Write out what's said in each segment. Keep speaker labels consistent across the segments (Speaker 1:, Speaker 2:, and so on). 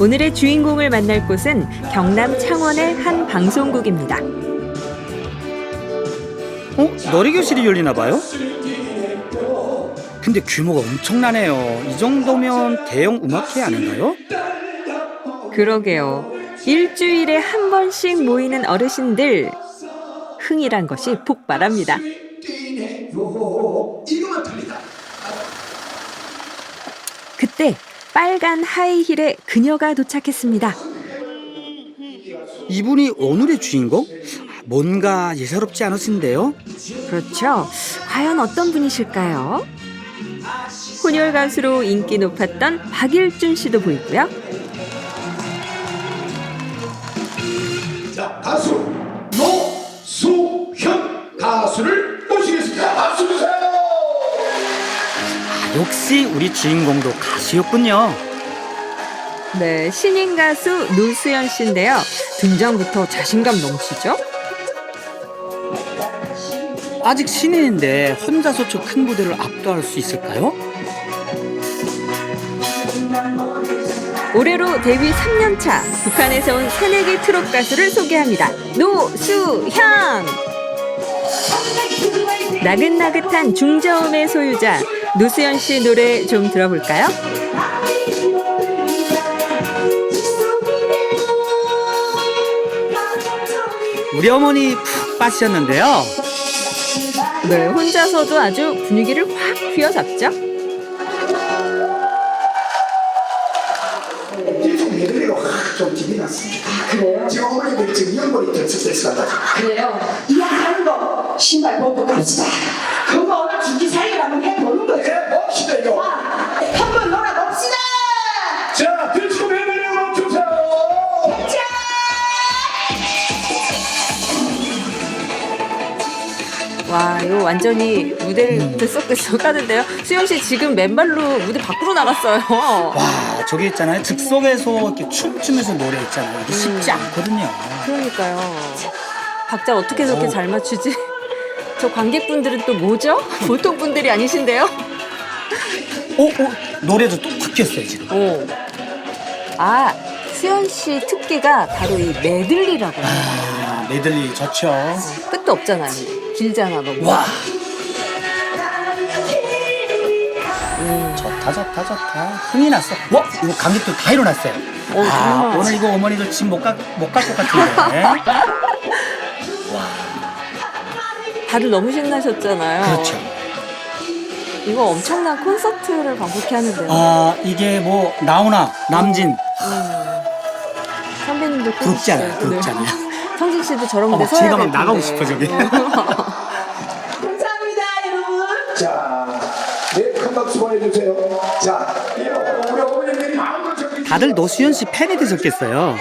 Speaker 1: 오늘의 주인공을 만날 곳은 경남 창원의 한 방송국입니다.
Speaker 2: 어? 놀이교실이 열리나 봐요? 근데 규모가 엄청나네요. 이 정도면 대형 음악회 아닌가요?
Speaker 1: 그러게요. 일주일에 한 번씩 모이는 어르신들. 흥이란 것이 폭발합니다.
Speaker 3: 이거만 틀리다.
Speaker 1: 그때 빨간 하이힐의 그녀가 도착했습니다.
Speaker 2: 이분이 오늘의 주인공? 뭔가 예사롭지 않으신데요?
Speaker 1: 그렇죠. 과연 어떤 분이실까요? 혼혈 가수로 인기 높았던 박일준 씨도 보이고요.
Speaker 2: 역시 우리 주인공도 가수였군요.
Speaker 1: 네, 신인 가수 노수연 씨인데요. 등장부터 자신감 넘치죠?
Speaker 2: 아직 신인인데 혼자서 저 큰 무대를 압도할 수 있을까요?
Speaker 1: 올해로 데뷔 3년 차 북한에서 온 새내기 트롯 가수를 소개합니다. 노수현! 나긋나긋한 중저음의 소유자 노수현 씨 노래 좀 들어볼까요?
Speaker 2: 우리 어머니 푹 빠지셨는데요.
Speaker 1: 네, 혼자서도 아주 분위기를 확 휘어잡죠?
Speaker 3: 계속 메들리가 확좀 김이 났습니다.
Speaker 4: 그래요?
Speaker 3: 지금 어머니들 지금 연골이 들썩들썩하다.
Speaker 4: 그래요? 이야기하는 거 신발 벗고 갑시다.
Speaker 1: 완전히 무대를 들썩들썩 하는데요. 수영 씨 지금 맨발로 무대 밖으로 나갔어요.
Speaker 2: 와, 저기 있잖아요. 즉석에서 이렇게 춤추면서 노래 있잖아요. 이게 쉽지 않거든요.
Speaker 1: 그러니까요. 박자 어떻게 저렇게 잘 맞추지? 저 관객분들은 또 뭐죠? 보통 분들이 아니신데요?
Speaker 2: 어, 어, 노래도 또 바뀌었어요, 지금.
Speaker 1: 오. 아, 수현 씨 특기가 바로 이 메들리라고 합니다.
Speaker 2: 아, 메들리 좋죠.
Speaker 1: 끝도 없잖아요. 길잖아, 너무.
Speaker 2: 와. 좋다, 좋다, 좋다. 흥이 났어. 와, 이거 관객들 다 일어났어요.
Speaker 1: 어,
Speaker 2: 아,
Speaker 1: 정말.
Speaker 2: 오늘 이거 어머니들 집 못 갈, 못갈 것 같은데.
Speaker 1: 다들 너무 신나셨잖아요.
Speaker 2: 그렇죠.
Speaker 1: 이거 엄청난 콘서트를 반복해 하는데요.
Speaker 2: 아, 이게 뭐, 나훈아, 남진.
Speaker 1: 선배님도
Speaker 2: 부럽지 않아요? 부럽지
Speaker 1: 네.
Speaker 2: 않아요.
Speaker 1: 성진 씨도 저런
Speaker 2: 어, 막
Speaker 1: 서야
Speaker 2: 제가
Speaker 1: 막될
Speaker 2: 나가고. 싶어, 저기.
Speaker 4: 감사합니다, 여러분.
Speaker 3: 자, 네, 큰 박수 보내주세요. 자, 이 우리 어머니들이 마음을 저기.
Speaker 2: 다들 노수연 씨 팬이 되셨겠어요.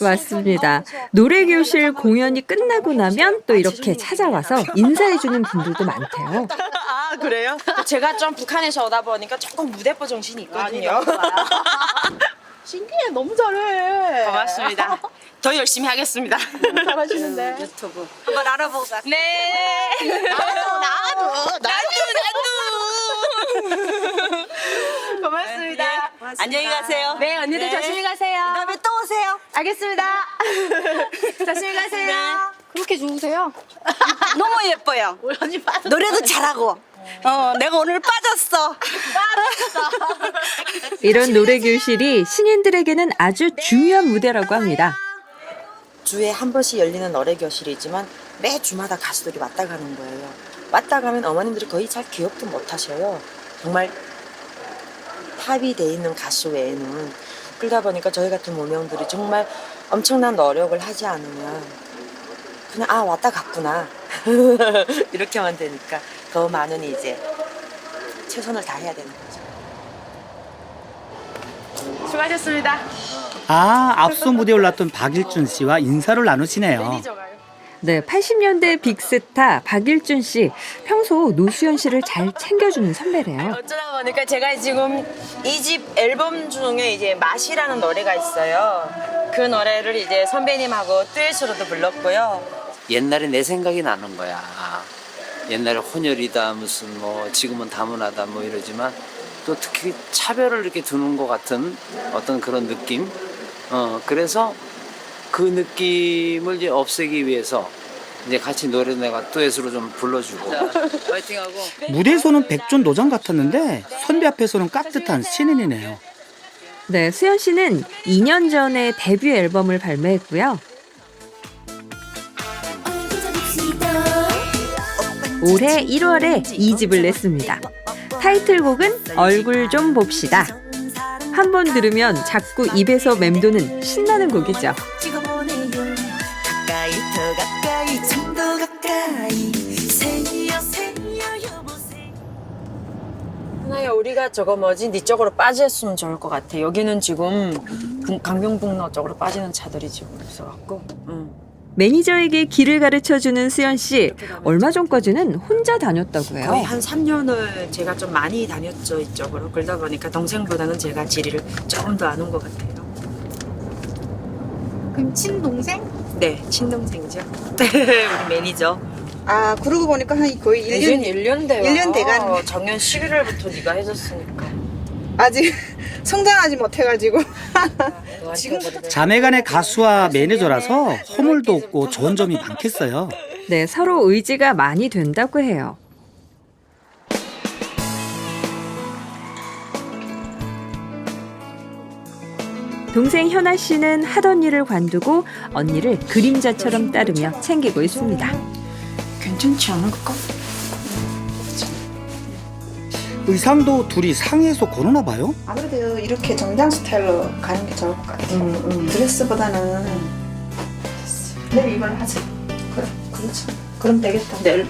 Speaker 1: 맞습니다. 노래 교실 공연이 끝나고 나면 또 이렇게 찾아와서 인사해주는 분들도 많대요.
Speaker 5: 아 그래요? 제가 좀 북한에서 오다 보니까 조금 무대뽀 정신이 있거든요.
Speaker 6: 신기해 너무 잘해
Speaker 5: 고맙습니다. 더 열심히 하겠습니다.
Speaker 6: 잘하시는데
Speaker 5: 유튜브 한번 알아보자. 네. 나도 나도 나도 나도. 고맙습니다. 안녕히 가세요.
Speaker 6: 네 언니들 조심히 가세요
Speaker 5: 다음에 또 오세요.
Speaker 6: 알겠습니다 조심히 가세요 그렇게 좋으세요?
Speaker 5: 너무 예뻐요. 노래도 잘하고. 어, 내가 오늘 빠졌어.
Speaker 1: 이런 노래 교실이 신인들에게는 아주 중요한 무대라고 합니다.
Speaker 5: 주에 한 번씩 열리는 노래 교실이지만 매 주마다 가수들이 왔다 가는 거예요. 왔다 가면 어머님들이 거의 잘 기억도 못 하셔요. 정말 탑이 돼 있는 가수 외에는 그러다 보니까 저희 같은 무명들이 정말 엄청난 노력을 하지 않으면 그냥 아 왔다 갔구나 이렇게만 되니까 더 많은 이제 최선을 다해야 되는 거죠.
Speaker 6: 수고하셨습니다
Speaker 2: 아, 앞서 무대에 올랐던 박일준 씨와 인사를 나누시네요.
Speaker 1: 네, 80년대 빅스타 박일준 씨. 평소 노수연 씨를 잘 챙겨주는 선배래요.
Speaker 5: 어쩌다 보니까 제가 지금 이 집 앨범 중에 이제 맛이라는 노래가 있어요. 그 노래를 이제 선배님하고 듀엣으로도 불렀고요.
Speaker 7: 옛날에 내 생각이 나는 거야. 옛날에 혼혈이다 무슨 뭐 지금은 다문화다 뭐 이러지만 또 특히 차별을 이렇게 두는 것 같은 어떤 그런 느낌. 어 그래서 그 느낌을 이제 없애기 위해서 이제 같이 노래 내가 듀엣으로 좀 불러주고. 파이팅하고.
Speaker 2: 무대에서는 백전 노장 같았는데 선배 앞에서는 깍듯한 신인이네요.
Speaker 1: 네, 수현 씨는 2년 전에 데뷔 앨범을 발매했고요. 올해 1월에 2집을 냈습니다. 타이틀곡은 얼굴 좀 봅시다. 한 번 들으면 자꾸 입에서 맴도는 신나는 곡이죠.
Speaker 5: 하나야 우리가 저거 뭐지 네 쪽으로 빠졌으면 좋을 것 같아. 여기는 지금 금- 강변북로 쪽으로 빠지는 차들이 지금 있어갖고. 응.
Speaker 1: 매니저에게 길을 가르쳐 주는 수연 씨. 얼마 전까지는 혼자 다녔다고 해요.
Speaker 5: 거의 한 3년을 제가 좀 많이 다녔죠 이쪽으로. 그러다 보니까 동생보다는 제가 지리를 조금 더 아는 것 같아요.
Speaker 6: 그럼 친동생?
Speaker 5: 네, 친동생이죠. 우리 매니저.
Speaker 8: 아 그러고 보니까 한 거의 1년
Speaker 5: 1년 돼요.
Speaker 8: 1년 돼가네.
Speaker 5: 작년 11월부터 네가 해줬으니까.
Speaker 8: 아직 성장하지 못해가지고
Speaker 5: 지금
Speaker 2: 자매간의 가수와 매니저라서 허물도 없고 좋은 점이 많겠어요.
Speaker 1: 네, 서로 의지가 많이 된다고 해요. 동생 현아 씨는 하던 일을 관두고 언니를 그림자처럼 따르며 챙기고 있습니다.
Speaker 5: 괜찮지 않을까?
Speaker 2: 의상도 둘이 상의해서 고르나 봐요.
Speaker 8: 아무래도 이렇게 정장 스타일로 가는 게 좋을 것 같아요. 드레스보다는 내일 이걸 하지. 그래, 그렇죠. 그럼 되겠다.
Speaker 5: 내일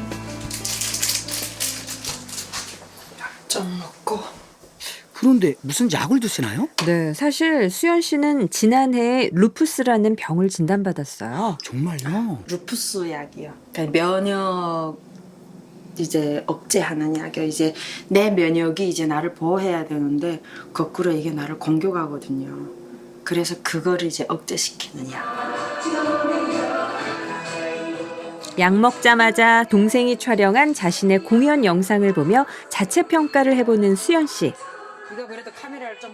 Speaker 5: 좀 먹고.
Speaker 2: 그런데 무슨 약을 드시나요?
Speaker 1: 네, 사실 수연 씨는 지난해에 루푸스라는 병을 진단받았어요.
Speaker 2: 정말요?
Speaker 4: 루푸스 약이요. 그러니까 면역 이제 억제하는 약이요. 이제 내 면역이 이제 나를 보호해야 되는데 거꾸로 이게 나를 공격하거든요. 그래서 그거를 이제 억제시키는 약.
Speaker 1: 약 먹자마자 동생이 촬영한 자신의 공연 영상을 보며 자체 평가를 해보는 수연 씨.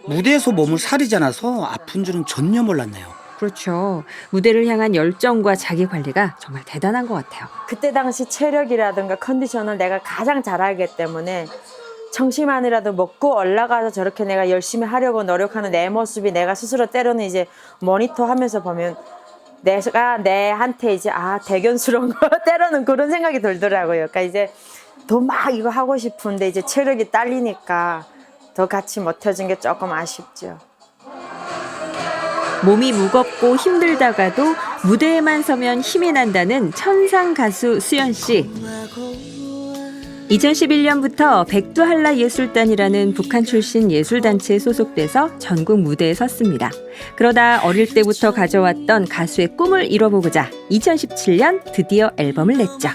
Speaker 2: 무대에서 몸을 사리지 않아서 아픈 줄은 전혀 몰랐네요.
Speaker 1: 그렇죠. 무대를 향한 열정과 자기 관리가 정말 대단한 것 같아요.
Speaker 5: 그때 당시 체력이라든가 컨디션을 내가 가장 잘 알기 때문에 청심환이라도 먹고 올라가서 저렇게 내가 열심히 하려고 노력하는 내 모습이 내가 스스로 때로는 이제 모니터 하면서 보면 내가 내한테 이제 아 대견스러운 거 때로는 그런 생각이 들더라고요. 그러니까 이제 더 막 이거 하고 싶은데 이제 체력이 딸리니까 더 같이 못 해준 게 조금 아쉽죠.
Speaker 1: 몸이 무겁고 힘들다가도 무대에만 서면 힘이 난다는 천상 가수 수연 씨. 2011년부터 백두한라 예술단이라는 북한 출신 예술단체에 소속돼서 전국 무대에 섰습니다. 그러다 어릴 때부터 가져왔던 가수의 꿈을 이뤄보고자 2017년 드디어 앨범을 냈죠.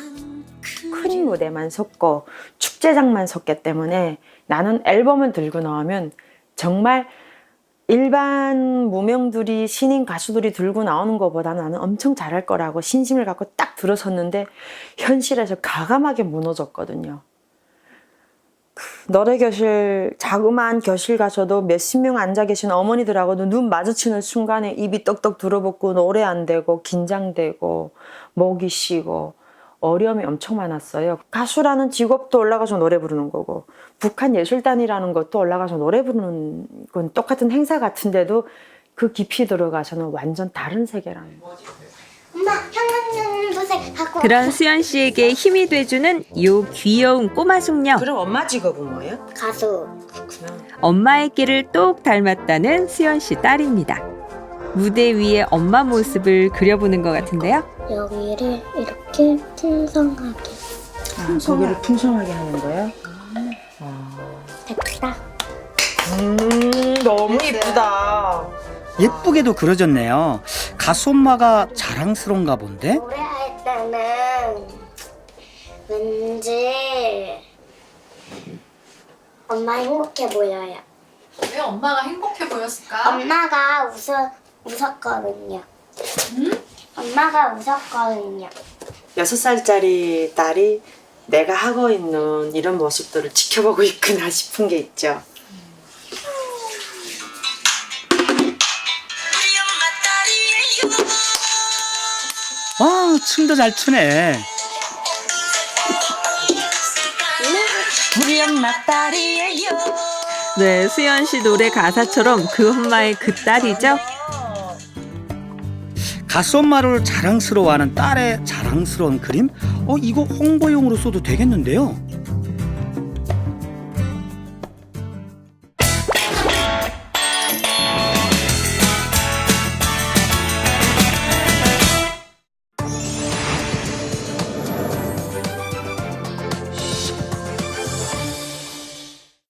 Speaker 5: 큰 무대만 섰고 축제장만 섰기 때문에 나는 앨범을 들고 나오면 정말 일반 무명들이 신인 가수들이 들고 나오는 것보다 나는 엄청 잘할 거라고 신심을 갖고 딱 들어섰는데 현실에서 가감하게 무너졌거든요. 그 노래 교실 자그마한 교실 가서도 몇십 명 앉아 계신 어머니들하고도 눈 마주치는 순간에 입이 떡떡 들어붙고 노래 안 되고 긴장되고 목이 쉬고 어려움이 엄청 많았어요. 가수라는 직업도 올라가서 노래 부르는 거고 북한 예술단이라는 것도 올라가서 노래 부르는 건 똑같은 행사 같은데도 그 깊이 들어가서는 완전 다른 세계라는 거.
Speaker 9: 엄마 형광등색 갖고
Speaker 1: 그런 수연 씨에게 힘이 돼주는 요 귀여운 꼬마 숙녀.
Speaker 5: 그럼 엄마 직업은 뭐예요?
Speaker 9: 가수
Speaker 5: 그렇구나.
Speaker 1: 엄마의 끼를 똑 닮았다는 수연 씨 딸입니다. 무대 위에 엄마 모습을 그려보는 것 같은데요.
Speaker 9: 여기를 이렇게 풍성하게
Speaker 5: 아, 거기를 풍성하게 하는 거예요?
Speaker 9: 됐다.
Speaker 5: 음, 너무 이쁘다.
Speaker 2: 예쁘게도 그려졌네요. 가수 엄마가 자랑스러운가 본데?
Speaker 9: 노래할 때는 왠지 엄마 행복해 보여요.
Speaker 6: 왜 엄마가 행복해 보였을까?
Speaker 9: 엄마가 웃어 웃었거든요. 엄마가 웃었거든요.
Speaker 5: 여섯 살짜리 딸이 내가 하고 있는 이런 모습들을 지켜보고 있구나 싶은 게 있죠.
Speaker 2: 와, 춤도 잘 추네.
Speaker 5: 우리 엄마 딸이에요.
Speaker 1: 네, 수연 씨 노래 가사처럼 그 엄마의 그 딸이죠?
Speaker 2: 엄마를 자랑스러워하는 딸의 자랑스러운 그림? 어, 이거 홍보용으로 써도 되겠는데요?